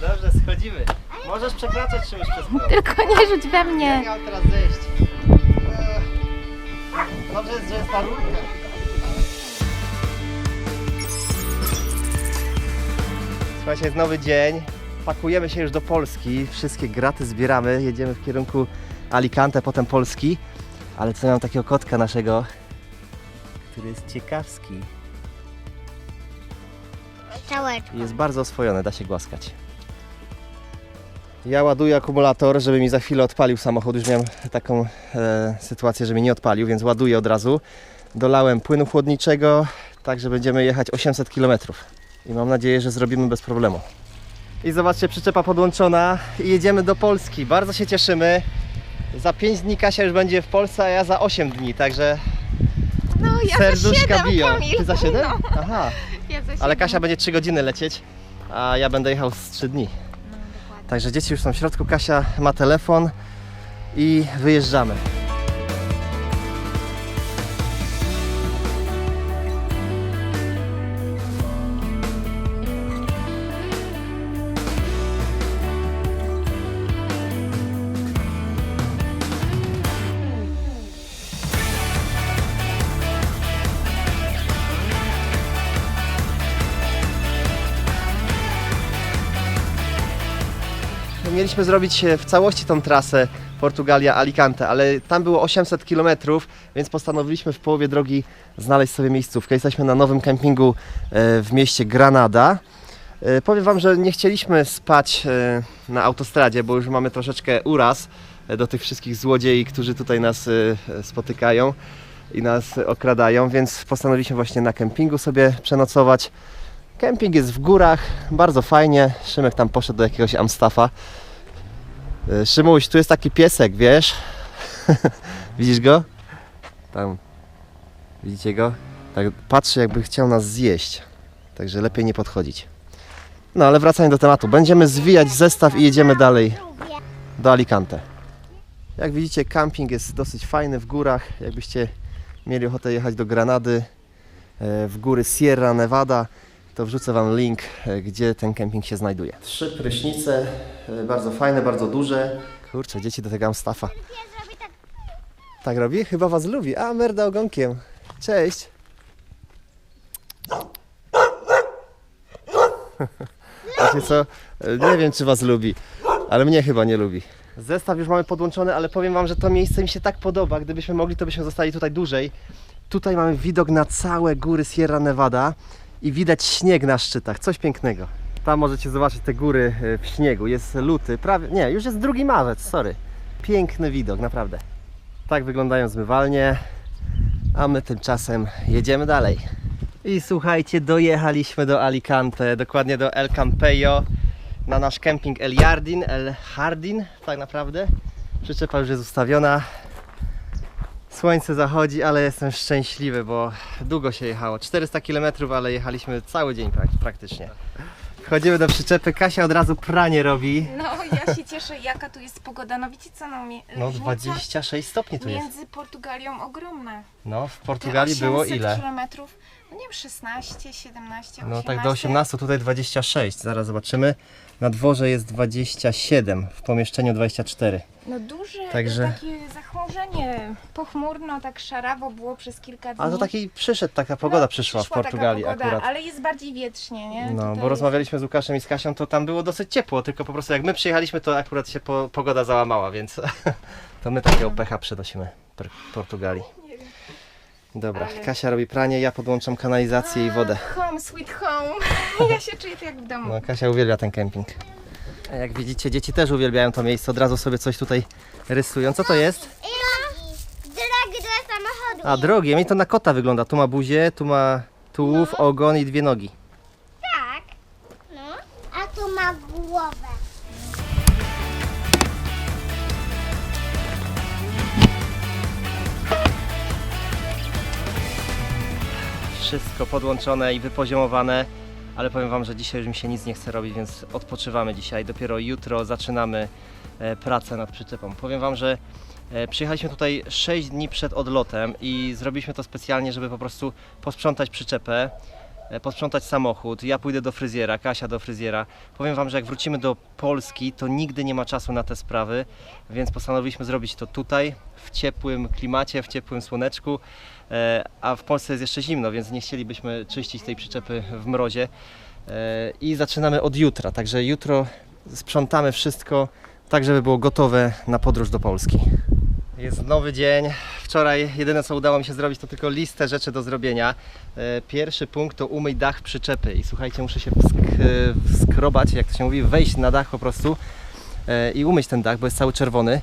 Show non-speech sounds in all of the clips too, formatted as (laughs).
Dobrze, schodzimy. Możesz przekraczać czymś przez prąd. Tylko nie rzuć we Jak mnie. miał teraz zejść? Dobrze jest, że jest ta rurka. Słuchajcie, jest nowy dzień. Pakujemy się już do Polski. Wszystkie graty zbieramy. Jedziemy w kierunku Alicante, potem Polski. Ale co mam takiego kotka naszego, który jest ciekawski. Całeczka. Jest bardzo oswojony, da się głaskać. Ja ładuję akumulator, żeby mi za chwilę odpalił samochód. Już miałem taką e, sytuację, że mi nie odpalił, więc ładuję od razu. Dolałem płynu chłodniczego, tak że będziemy jechać 800 km. I mam nadzieję, że zrobimy bez problemu. I zobaczcie, przyczepa podłączona i jedziemy do Polski. Bardzo się cieszymy. Za 5 dni Kasia już będzie w Polsce, a ja za 8 dni, także No, ja serduszka za biją. Kamil. Ty za 7? No, Aha. ja za Ale siedem. Kasia będzie 3 godziny lecieć, a ja będę jechał z 3 dni. Także dzieci już są w środku, Kasia ma telefon i wyjeżdżamy. Mieliśmy zrobić e, w całości tą trasę Portugalia-Alicante, ale tam było 800 km, więc postanowiliśmy w połowie drogi znaleźć sobie miejscówkę. Jesteśmy na nowym kempingu e, w mieście Granada. E, Powiem Wam, że nie chcieliśmy spać na autostradzie, bo już mamy troszeczkę uraz do tych wszystkich złodziei, którzy tutaj nas spotykają i nas okradają, więc postanowiliśmy właśnie na kempingu sobie przenocować. Kemping jest w górach, bardzo fajnie. Szymek tam poszedł do jakiegoś Amstafa. E, Szymuś, tu jest taki piesek, wiesz? (laughs) Widzisz go? Tam. Widzicie go? Tak patrzy, jakby chciał nas zjeść. Także lepiej nie podchodzić. No ale wracając do tematu. Będziemy zwijać zestaw i jedziemy dalej do Alicante. Jak widzicie, camping jest dosyć fajny w górach. Jakbyście mieli ochotę jechać do Granady, e, w góry Sierra Nevada, to wrzucę Wam link, e, gdzie ten kemping się znajduje. Trzy prysznice, e, bardzo fajne, bardzo duże. Kurczę, dzieci do tego Amstafa. Tak robi? Chyba Was lubi. A, merda ogonkiem. Cześć. (laughs) Wiecie co? E, Nie wiem, czy Was lubi, ale mnie chyba nie lubi. Zestaw już mamy podłączony, ale powiem Wam, że to miejsce mi się tak podoba. Gdybyśmy mogli, to byśmy zostali tutaj dłużej. Tutaj mamy widok na całe góry Sierra Nevada i widać śnieg na szczytach. Coś pięknego. Tam możecie zobaczyć te góry e, w śniegu. Jest luty, prawie, nie, już jest 2 marzec, sorry. Piękny widok, naprawdę. Tak wyglądają zmywalnie, a my tymczasem jedziemy dalej. I słuchajcie, dojechaliśmy do Alicante, dokładnie do El Campello, na nasz kemping El Jardin, El Hardin, tak naprawdę. Przyczepa już jest ustawiona. Słońce zachodzi, ale jestem szczęśliwy, bo długo się jechało. 400 km, ale jechaliśmy cały dzień prak- praktycznie. Wchodzimy do przyczepy, Kasia od razu pranie robi. No, ja się cieszę, jaka tu jest pogoda. No widzicie co, no, mi- No różnica 26 stopni tu jest. między Portugalią ogromna. No, w Portugalii było 800 ile? kilometrów, nie wiem, 16, 17, 18. No tak do 18, tutaj 26. Zaraz zobaczymy. Na dworze jest 27, w pomieszczeniu 24. No duże, Także- takie zachmurzenie, pochmurno, tak szarawo było przez kilka dni. A to taki przyszedł, taka pogoda No, przyszła w Portugalii pogoda, akurat. Ale jest bardziej wietrznie, nie? No, Tutaj bo rozmawialiśmy z Łukaszem i z Kasią, to tam było dosyć ciepło, tylko po prostu jak my przyjechaliśmy, to akurat się po, pogoda załamała, więc (laughs) to my takiego pecha przenosimy w Portugalii. Dobra, Ale- Kasia robi pranie, ja podłączam kanalizację i wodę. Home, sweet home. (laughs) Ja się czuję tu jak w domu. No, Kasia uwielbia ten kemping. A jak widzicie, dzieci też uwielbiają to miejsce, od razu sobie coś tutaj rysują. Co to jest? Drogi dla samochodu. A, drogi, a mi to na kota wygląda. Tu ma buzię, tu ma tułów, ogon i dwie nogi. Wszystko podłączone i wypoziomowane, ale powiem Wam, że dzisiaj już mi się nic nie chce robić, więc odpoczywamy dzisiaj. Dopiero jutro zaczynamy e, pracę nad przyczepą. Powiem Wam, że e, przyjechaliśmy tutaj 6 dni przed odlotem i zrobiliśmy to specjalnie, żeby po prostu posprzątać przyczepę. E, posprzątać samochód, ja pójdę do fryzjera, Kasia do fryzjera. Powiem Wam, że jak wrócimy do Polski, to nigdy nie ma czasu na te sprawy, więc postanowiliśmy zrobić to tutaj, w ciepłym klimacie, w ciepłym słoneczku, e, a w Polsce jest jeszcze zimno, więc nie chcielibyśmy czyścić tej przyczepy w mrozie. E, I zaczynamy od jutra, także jutro sprzątamy wszystko, tak żeby było gotowe na podróż do Polski. Jest nowy dzień. Wczoraj jedyne co udało mi się zrobić to tylko listę rzeczy do zrobienia. E, Pierwszy punkt to umyj dach przyczepy i słuchajcie, muszę się wskrobać, jak to się mówi, wejść na dach po prostu e, i umyć ten dach, bo jest cały czerwony.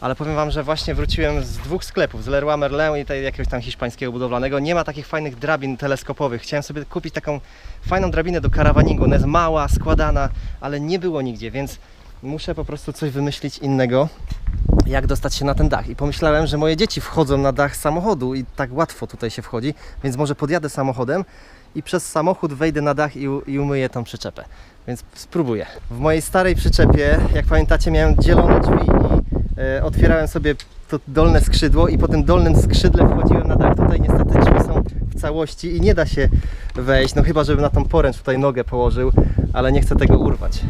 Ale powiem Wam, że właśnie wróciłem z dwóch sklepów, z Leroy Merlin i jakiegoś tam hiszpańskiego budowlanego. Nie ma takich fajnych drabin teleskopowych. Chciałem sobie kupić taką fajną drabinę do karawaningu. Ona jest mała, składana, ale nie było nigdzie, więc muszę po prostu coś wymyślić innego jak dostać się na ten dach. I pomyślałem, że moje dzieci wchodzą na dach samochodu i tak łatwo tutaj się wchodzi, więc może podjadę samochodem i przez samochód wejdę na dach i, i umyję tą przyczepę. Więc spróbuję. W mojej starej przyczepie, jak pamiętacie, miałem dzielone drzwi i e, otwierałem sobie to dolne skrzydło i po tym dolnym skrzydle wchodziłem na dach. Tutaj niestety drzwi są w całości i nie da się wejść, no chyba, żebym na tą poręcz tutaj nogę położył, ale nie chcę tego urwać.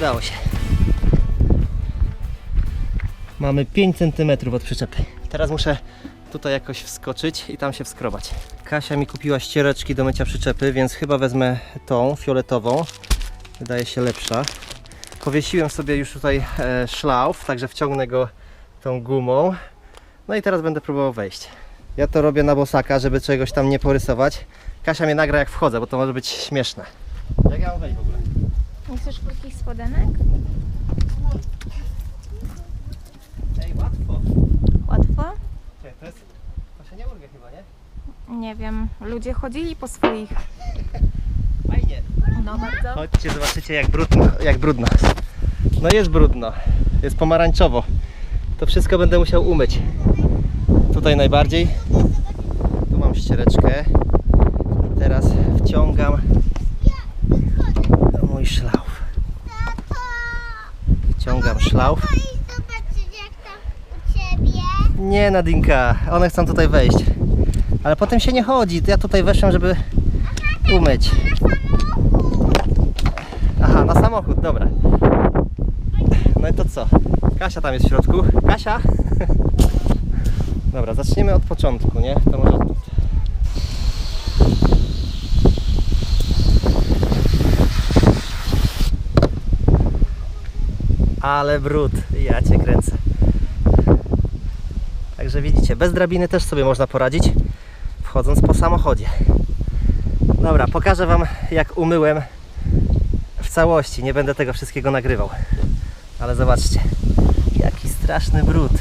Udało się. Mamy 5 cm od przyczepy. Teraz muszę tutaj jakoś wskoczyć i tam się wskrobać. Kasia mi kupiła ściereczki do mycia przyczepy, więc chyba wezmę tą fioletową. Wydaje się lepsza. Powiesiłem sobie już tutaj e, szlauf, także wciągnę go tą gumą. No i teraz będę próbował wejść. Ja to robię na bosaka, żeby czegoś tam nie porysować. Kasia mnie nagra jak wchodzę, bo to może być śmieszne. Jak ja mam wejść w ogóle? Nie chcesz krótkich spodenek? Ej, łatwo. Łatwo? Czekaj, to jest... To się nie urwie chyba, nie? Nie wiem. Ludzie chodzili po swoich. Fajnie. No bardzo. Chodźcie, zobaczycie jak brudno, jak brudno. No jest brudno. Jest pomarańczowo. To wszystko będę musiał umyć. Tutaj najbardziej. Tu mam ściereczkę. Teraz wciągam mój szlauf. Wciągam szlauf. Nie, Nadinka, one chcą tutaj wejść. Ale potem się nie chodzi. Ja tutaj weszłem, żeby umyć. Aha, na samochód, dobra. No i to co? Kasia tam jest w środku. Kasia? (laughs) Dobra, zaczniemy od początku, nie? To może Ale brud, ja cię kręcę. Także widzicie, bez drabiny też sobie można poradzić, wchodząc po samochodzie. Dobra, pokażę Wam jak umyłem w całości. Nie będę tego wszystkiego nagrywał. Ale zobaczcie, jaki straszny brud.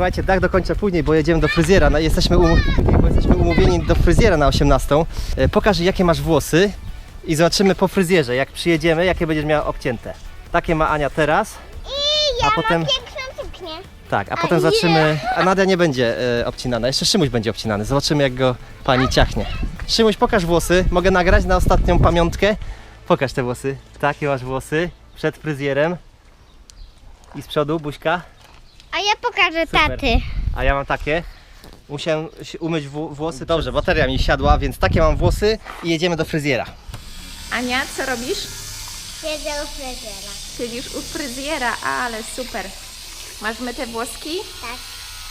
Słuchajcie, dach dokończę później, bo jedziemy do fryzjera. No, jesteśmy, um... bo jesteśmy umówieni do fryzjera na 18. E, Pokaż jakie masz włosy i zobaczymy po fryzjerze, jak przyjedziemy, jakie będziesz miała obcięte. Takie ma Ania teraz. I ja A potem- piękną suknię. Tak, a potem zobaczymy. A Nadia nie będzie e, obcinana, jeszcze Szymuś będzie obcinany. Zobaczymy, jak go pani ciachnie. Szymuś, pokaż włosy. Mogę nagrać na ostatnią pamiątkę. Pokaż te włosy. Takie masz włosy przed fryzjerem. I z przodu buźka. A ja pokażę Super. taty. A ja mam takie. Musiałem się umyć wło- włosy. Dobrze, bateria mi siadła, więc takie mam włosy i jedziemy do fryzjera. Ania, co robisz? Siedzę u fryzjera. Siedzisz u fryzjera, ale super. Masz myte włoski? Tak.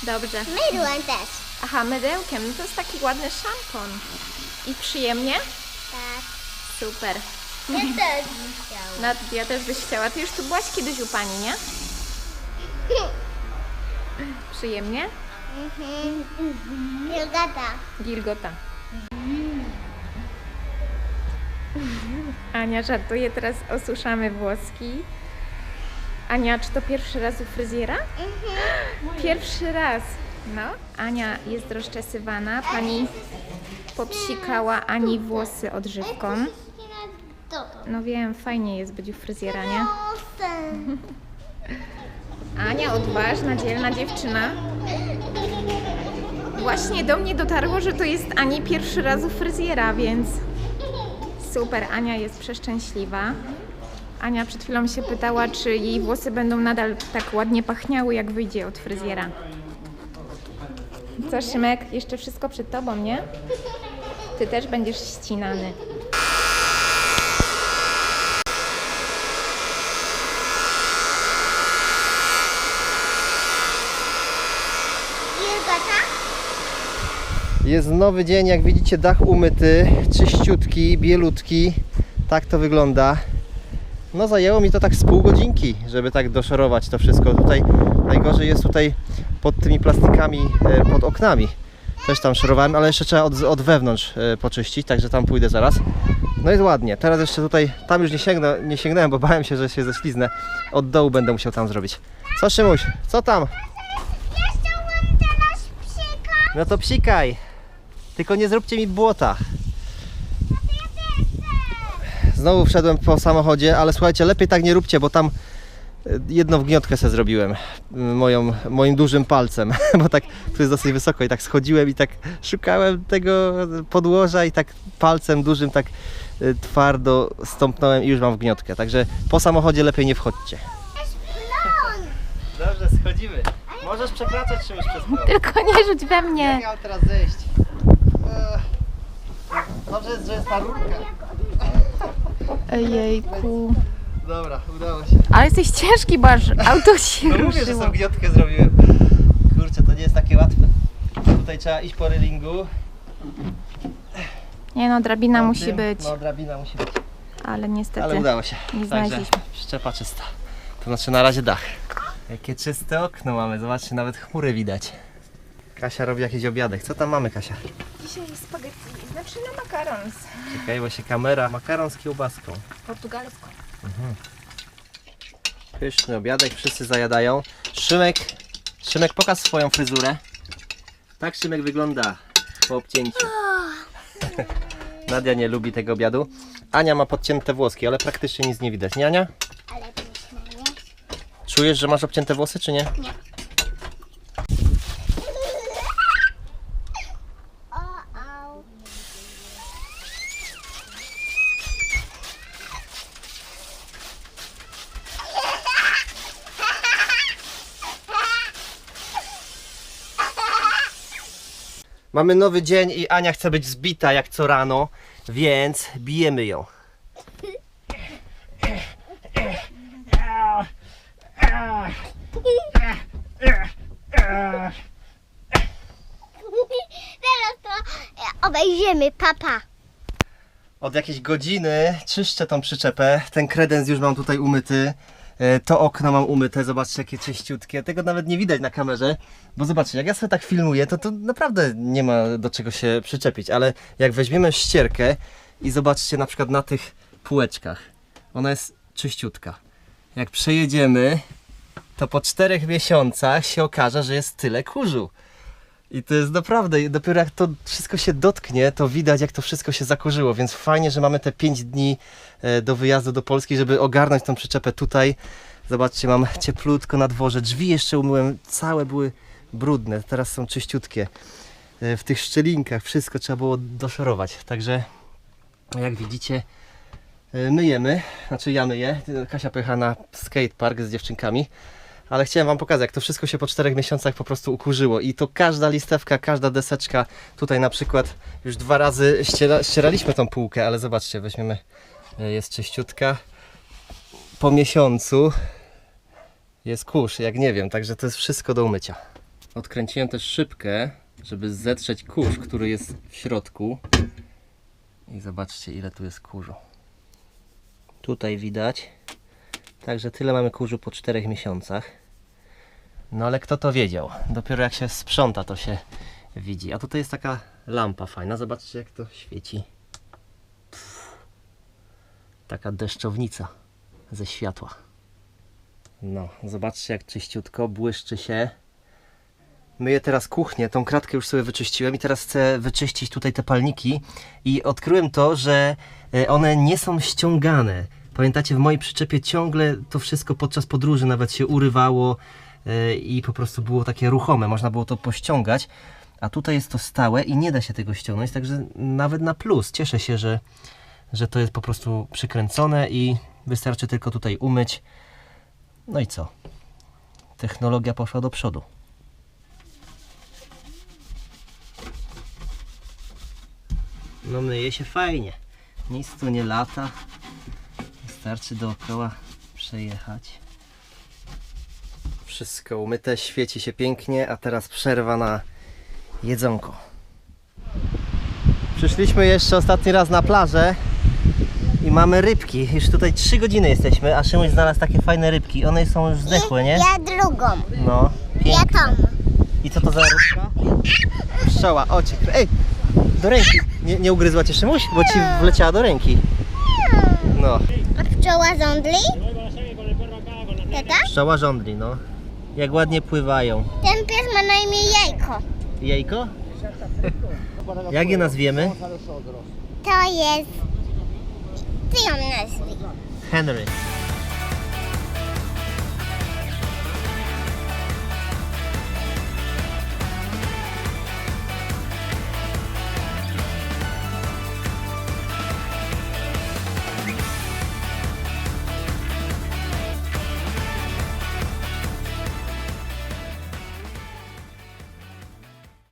Dobrze. Mydłem też. Aha, mydełkiem. No to jest taki ładny szampon. I przyjemnie? Tak. Super. Ja (laughs) też bym chciała. Nadia też byś chciała. Ty już tu byłaś kiedyś u pani, nie? (laughs) Przyjemnie? Mhm. Jogata. Gilgota. Ania żartuje, teraz osuszamy włoski. Ania, czy to pierwszy raz u fryzjera? Pierwszy raz. No, Ania jest rozczesywana. Pani popsikała Ani włosy odżywką. No wiem, fajnie jest być u fryzjera, nie? Ania odważna, dzielna dziewczyna. Właśnie do mnie dotarło, że to jest Ani pierwszy raz u fryzjera, więc super, Ania jest przeszczęśliwa. Ania przed chwilą się pytała, czy jej włosy będą nadal tak ładnie pachniały, jak wyjdzie od fryzjera. Co, Szymek? Jeszcze wszystko przed tobą, nie? Ty też będziesz ścinany. Jest nowy dzień, jak widzicie dach umyty, czyściutki, bielutki. Tak to wygląda. No zajęło mi to tak z pół godzinki, żeby tak doszorować to wszystko. Tutaj najgorzej jest tutaj pod tymi plastikami, e, pod oknami. Też tam szorowałem, ale jeszcze trzeba od, od wewnątrz e, poczyścić, także tam pójdę zaraz. No jest ładnie. Teraz jeszcze tutaj, tam już nie, sięgnę, nie sięgnąłem, bo bałem się, że się ześliznę. Od dołu będę musiał tam zrobić. Co Szymuś? Co tam? Ja teraz. No to psikaj. Tylko nie zróbcie mi błota. Znowu wszedłem po samochodzie, ale słuchajcie, lepiej tak nie róbcie, bo tam e, jedną wgniotkę sobie zrobiłem moją, moim dużym palcem, (laughs) bo tak tu jest dosyć wysoko i tak schodziłem i tak szukałem tego podłoża i tak palcem dużym tak e, twardo stąpnąłem i już mam wgniotkę. Także po samochodzie lepiej nie wchodźcie. Dobrze, schodzimy. Możesz przekraczać czymś przez. Tylko nie rzuć we mnie. miał teraz zejść? Dobrze jest, że jest ta rurka. Ejejku. Dobra, udało się. Ale jesteś ciężki, bo aż auto (laughs) się No mówię, że ruszyło. gniotkę zrobiłem. Kurczę, to nie jest takie łatwe. Tutaj trzeba iść po relingu. Nie no, drabina musi tym- być, No, drabina musi być. ale niestety Ale udało się. nie znaleźliśmy. szczepa czysta. To znaczy na razie dach. Jakie czyste okno mamy. Zobaczcie, nawet chmury widać. Kasia robi jakiś obiadek. Co tam mamy, Kasia? Dzisiaj spaghetti, znaczy na macarons. Czekaj, bo się kamera. Makaron z kiełbaską. Portugalską. Pyszny obiadek, wszyscy zajadają. Szymek, Szymek, pokaż swoją fryzurę. Tak Szymek wygląda po obcięciu. Nadia nie lubi tego obiadu. Ania ma podcięte włoski, ale praktycznie nic nie widać. Nie Ania? Ale pyszne, nie? Czujesz, że masz obcięte włosy, czy nie? Nie. Mamy nowy dzień i Ania chce być zbita jak co rano, więc bijemy ją. Teraz to e, obejrzymy, papa. Od jakiejś godziny czyszczę tą przyczepę. Ten kredens już mam tutaj umyty. E, To okno mam umyte, zobaczcie jakie czyściutkie. Tego nawet nie widać na kamerze, bo zobaczcie, jak ja sobie tak filmuję, to to naprawdę nie ma do czego się przyczepić, ale jak weźmiemy ścierkę i zobaczcie na przykład na tych półeczkach, ona jest czyściutka. Jak przejedziemy, to po czterech miesiącach się okaże, że jest tyle kurzu. I to jest naprawdę, dopiero jak to wszystko się dotknie, to widać jak to wszystko się zakurzyło, więc fajnie, że mamy te 5 dni e, do wyjazdu do Polski, żeby ogarnąć tą przyczepę tutaj. Zobaczcie, mam cieplutko na dworze, drzwi jeszcze umyłem, całe były brudne, teraz są czyściutkie. E, W tych szczelinkach wszystko trzeba było doszorować, także jak widzicie e, myjemy, znaczy ja myję, Kasia pojechała na skatepark z dziewczynkami, ale chciałem Wam pokazać, jak to wszystko się po czterech miesiącach po prostu ukurzyło. I to każda listewka, każda deseczka. Tutaj na przykład już dwa razy ściera, ścieraliśmy tą półkę, ale zobaczcie, weźmiemy, e, jest czyściutka. Po miesiącu jest kurz, jak nie wiem, także to jest wszystko do umycia. Odkręciłem też szybkę, żeby zetrzeć kurz, który jest w środku. I zobaczcie, ile tu jest kurzu. Tutaj widać. Także tyle mamy kurzu po 4 miesiącach. No ale kto to wiedział? Dopiero jak się sprząta, to się widzi. A tutaj jest taka lampa fajna. Zobaczcie, jak to świeci. Pff. Taka deszczownica ze światła. No, zobaczcie, jak czyściutko błyszczy się. Myję teraz kuchnię, tą kratkę już sobie wyczyściłem i teraz chcę wyczyścić tutaj te palniki i odkryłem to, że e, one nie są ściągane. Pamiętacie, w mojej przyczepie ciągle to wszystko podczas podróży nawet się urywało i po prostu było takie ruchome, można było to pościągać. A tutaj jest to stałe i nie da się tego ściągnąć, także nawet na plus. Cieszę się, że, że to jest po prostu przykręcone i wystarczy tylko tutaj umyć. No i co? Technologia poszła do przodu. No myje się fajnie. Nic tu nie lata. Wystarczy dookoła przejechać. Wszystko umyte, świeci się pięknie, a teraz przerwa na jedzonko. Przyszliśmy jeszcze ostatni raz na plażę i mamy rybki. Już tutaj 3 godziny jesteśmy, a Szymuś znalazł takie fajne rybki. One są już zdechłe, nie? Ja drugą. No, Ja tą. I co to za rybka? Pszczoła, o cię. Ej, do ręki. Nie, nie ugryzła cię Szymuś? Bo ci wleciała do ręki. No, A pszczoła żądli? Tata? pszczoła żądli, no. Jak ładnie pływają. Ten pies ma na imię Jajko. Jajko? Jak je nazwiemy? To jest... Ty ją nazwij. Henry.